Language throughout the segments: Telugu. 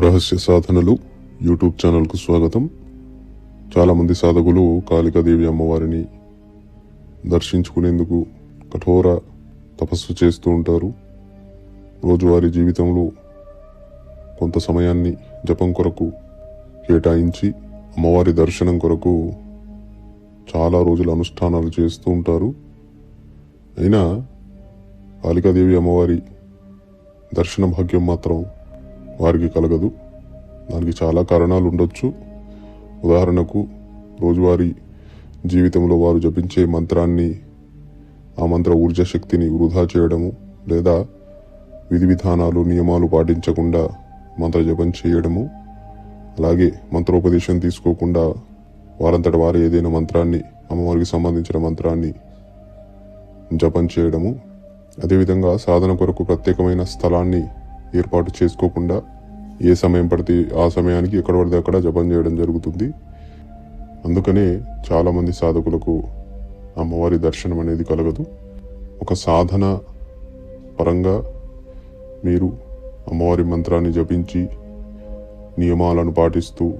రహస్య సాధనలు యూట్యూబ్ ఛానల్కు స్వాగతం. చాలామంది సాధకులు కాళికాదేవి అమ్మవారిని దర్శించుకునేందుకు కఠోర తపస్సు చేస్తూ ఉంటారు. రోజువారీ జీవితంలో కొంత సమయాన్ని జపం కొరకు కేటాయించి అమ్మవారి దర్శనం కొరకు చాలా రోజులు అనుష్ఠానాలు చేస్తూ ఉంటారు. అయినా కాళికాదేవి అమ్మవారి దర్శన భాగ్యం మాత్రం వారికి కలగదు. దానికి చాలా కారణాలు ఉండొచ్చు. ఉదాహరణకు రోజువారీ జీవితంలో వారు జపించే మంత్రాన్ని ఆ మంత్ర ఊర్జ శక్తిని వృధా చేయడము లేదా విధి విధానాలు నియమాలు పాటించకుండా మంత్ర జపం చేయడము అలాగే మంత్రోపదేశం తీసుకోకుండా వారంతట వారు ఏదైనా మంత్రాన్ని అమ్మవారికి సంబంధించిన మంత్రాన్ని జపం చేయడము అదేవిధంగా సాధన కొరకు ప్రత్యేకమైన స్థలాన్ని ఏర్పాటు చేసుకోకుండా ఏ సమయం పడితే ఆ సమయానికి ఎక్కడ పడితే అక్కడ జపం చేయడం జరుగుతుంది. అందుకనే చాలామంది సాధకులకు అమ్మవారి దర్శనం అనేది కలగదు. ఒక సాధన పరంగా మీరు అమ్మవారి మంత్రాన్ని జపించి నియమాలను పాటిస్తూ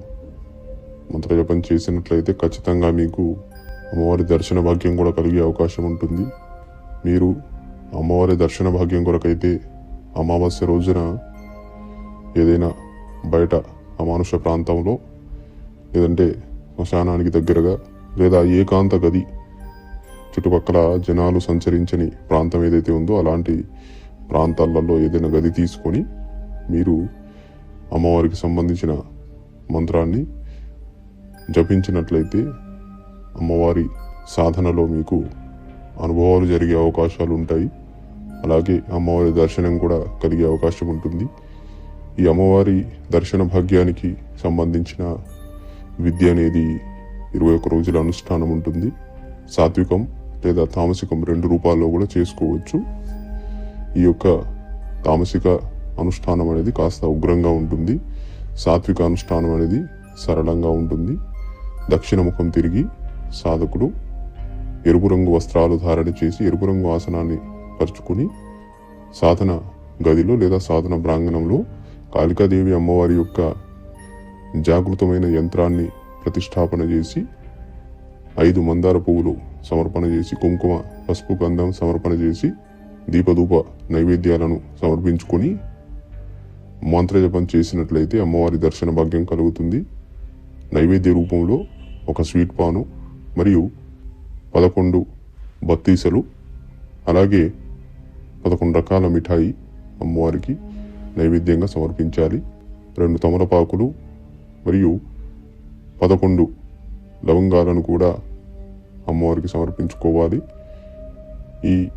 మంత్రజపం చేసినట్లయితే ఖచ్చితంగా మీకు అమ్మవారి దర్శన భాగ్యం కూడా కలిగే అవకాశం ఉంటుంది. మీరు అమ్మవారి దర్శన భాగ్యం కొరకైతే అమావాస్య రోజున ఏదైనా బయట అమానుష ప్రాంతంలో లేదంటే శ్మశానానికి దగ్గరగా లేదా ఏకాంత గది చుట్టుపక్కల జనాలు సంచరించని ప్రాంతం ఏదైతే ఉందో అలాంటి ప్రాంతాలలో ఏదైనా గది తీసుకొని మీరు అమ్మవారికి సంబంధించిన మంత్రాన్ని జపించినట్లయితే అమ్మవారి సాధనలో మీకు అనుభవాలు జరిగే అవకాశాలు ఉంటాయి. అలాగే అమ్మవారి దర్శనం కూడా కలిగే అవకాశం ఉంటుంది. ఈ అమ్మవారి దర్శన భాగ్యానికి సంబంధించిన విద్య అనేది ఇరవై ఒక్క రోజుల అనుష్ఠానం ఉంటుంది. సాత్వికం లేదా తామసికం రెండు రూపాల్లో కూడా చేసుకోవచ్చు. ఈ యొక్క తామసిక అనుష్ఠానం అనేది కాస్త ఉగ్రంగా ఉంటుంది. సాత్విక అనుష్ఠానం అనేది సరళంగా ఉంటుంది. దక్షిణ ముఖం తిరిగి సాధకుడు ఎరుపు రంగు వస్త్రాలు ధారణ చేసి ఎరుపు రంగు ఆసనాన్ని పరుచుకుని సాధన గదిలో లేదా సాధన ప్రాంగణంలో కాళికాదేవి అమ్మవారి యొక్క జాగృతమైన యంత్రాన్ని ప్రతిష్టాపన చేసి ఐదు మందార పువ్వులు సమర్పణ చేసి కుంకుమ పసుపు గంధం సమర్పణ చేసి దీపధూప నైవేద్యాలను సమర్పించుకొని మంత్రజపం చేసినట్లయితే అమ్మవారి దర్శన భాగ్యం కలుగుతుంది. నైవేద్య రూపంలో ఒక స్వీట్ పాను మరియు పదకొండు బత్తీసలు అలాగే పదకొండు రకాల మిఠాయి అమ్మవారికి నైవేద్యంగా సమర్పించాలి. రెండు తమలపాకులు మరియు పదకొండు లవంగాలను కూడా అమ్మవారికి సమర్పించుకోవాలి. ఈ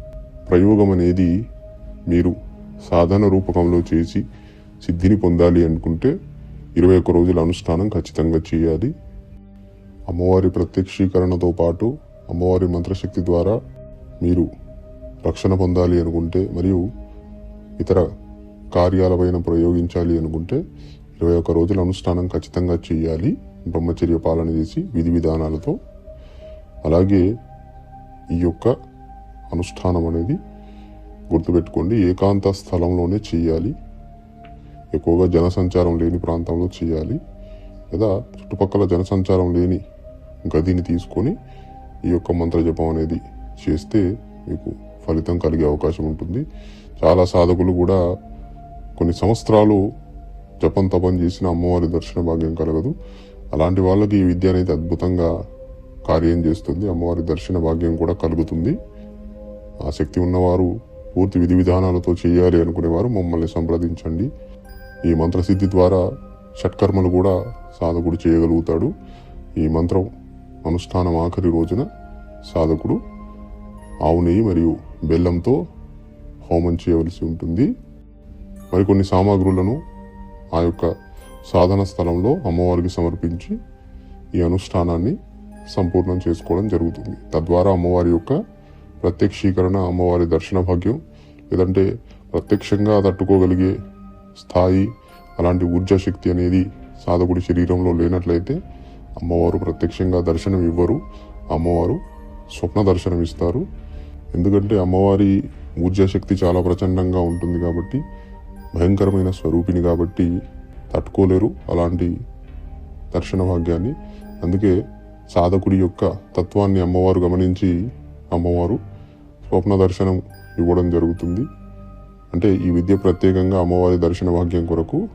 ప్రయోగం అనేది మీరు సాధన రూపకంలో చేసి సిద్ధిని పొందాలి అనుకుంటే ఇరవై ఒక్క రోజుల అనుష్ఠానం ఖచ్చితంగా చేయాలి. అమ్మవారి ప్రత్యక్షీకరణతో పాటు అమ్మవారి మంత్రశక్తి ద్వారా మీరు రక్షణ పొందాలి అనుకుంటే మరియు ఇతర కార్యాలపైన ప్రయోగించాలి అనుకుంటే ఇరవై ఒక్క రోజుల అనుష్ఠానం ఖచ్చితంగా చేయాలి. బ్రహ్మచర్య పాలన చేసి విధి విధానాలతో. అలాగే ఈ యొక్క అనుష్ఠానం అనేది గుర్తుపెట్టుకోండి ఏకాంత స్థలంలోనే చేయాలి. ఎక్కువగా జనసంచారం లేని ప్రాంతంలో చేయాలి. లేదా చుట్టుపక్కల జనసంచారం లేని గదిని తీసుకొని ఈ యొక్క మంత్రజపం అనేది చేస్తే మీకు ఫలితం కలిగే అవకాశం ఉంటుంది. చాలా సాధకులు కూడా కొన్ని సంవత్సరాలు జపం తపం చేసిన అమ్మవారి దర్శన భాగ్యం కలగదు. అలాంటి వాళ్ళకి ఈ విద్య అనేది అద్భుతంగా కార్యం చేస్తుంది. అమ్మవారి దర్శన భాగ్యం కూడా కలుగుతుంది. ఆసక్తి ఉన్నవారు పూర్తి విధి విధానాలతో చేయాలి అనుకునేవారు మమ్మల్ని సంప్రదించండి. ఈ మంత్రసిద్ధి ద్వారా షట్కర్మలు కూడా సాధకుడు చేయగలుగుతాడు. ఈ మంత్రం అనుష్ఠానం ఆఖరి రోజున సాధకుడు ఆవు నెయ్యి మరియు బెల్లంతో హోమం చేయవలసి ఉంటుంది. మరికొన్ని సామాగ్రులను ఆ యొక్క సాధన స్థలంలో అమ్మవారికి సమర్పించి ఈ అనుష్ఠానాన్ని సంపూర్ణం చేసుకోవడం జరుగుతుంది. తద్వారా అమ్మవారి యొక్క ప్రత్యక్షీకరణ అమ్మవారి దర్శన భాగ్యం లేదంటే ప్రత్యక్షంగా తట్టుకోగలిగే స్థాయి అలాంటి ఊర్జా శక్తి అనేది సాధకుడి శరీరంలో లేనట్లయితే అమ్మవారు ప్రత్యక్షంగా దర్శనం ఇవ్వరు. అమ్మవారు స్వప్న దర్శనం ఇస్తారు ఎందుకంటే అమ్మవారి ఊర్జాశక్తి చాలా ప్రచండంగా ఉంటుంది కాబట్టి భయంకరమైన స్వరూపిణి కాబట్టి తట్టుకోలేరు అలాంటి దర్శన భాగ్యాన్ని. అందుకే సాధకుడి యొక్క తత్వాన్ని అమ్మవారు గమనించి అమ్మవారు స్వప్న దర్శనం ఇవ్వడం జరుగుతుంది. అంటే ఈ విద్య ప్రత్యేకంగా అమ్మవారి దర్శన భాగ్యం కొరకు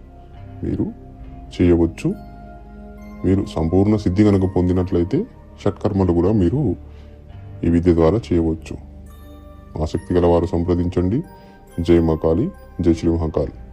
మీరు చేయవచ్చు. మీరు సంపూర్ణ సిద్ధి కనుక పొందినట్లయితే షట్కర్మలు కూడా మీరు ఈ విద్య ద్వారా చేయవచ్చు. ఆసక్తి గల వారు సంప్రదించండి. జై మహాకాళి. జై శ్రీ మహాకాళి.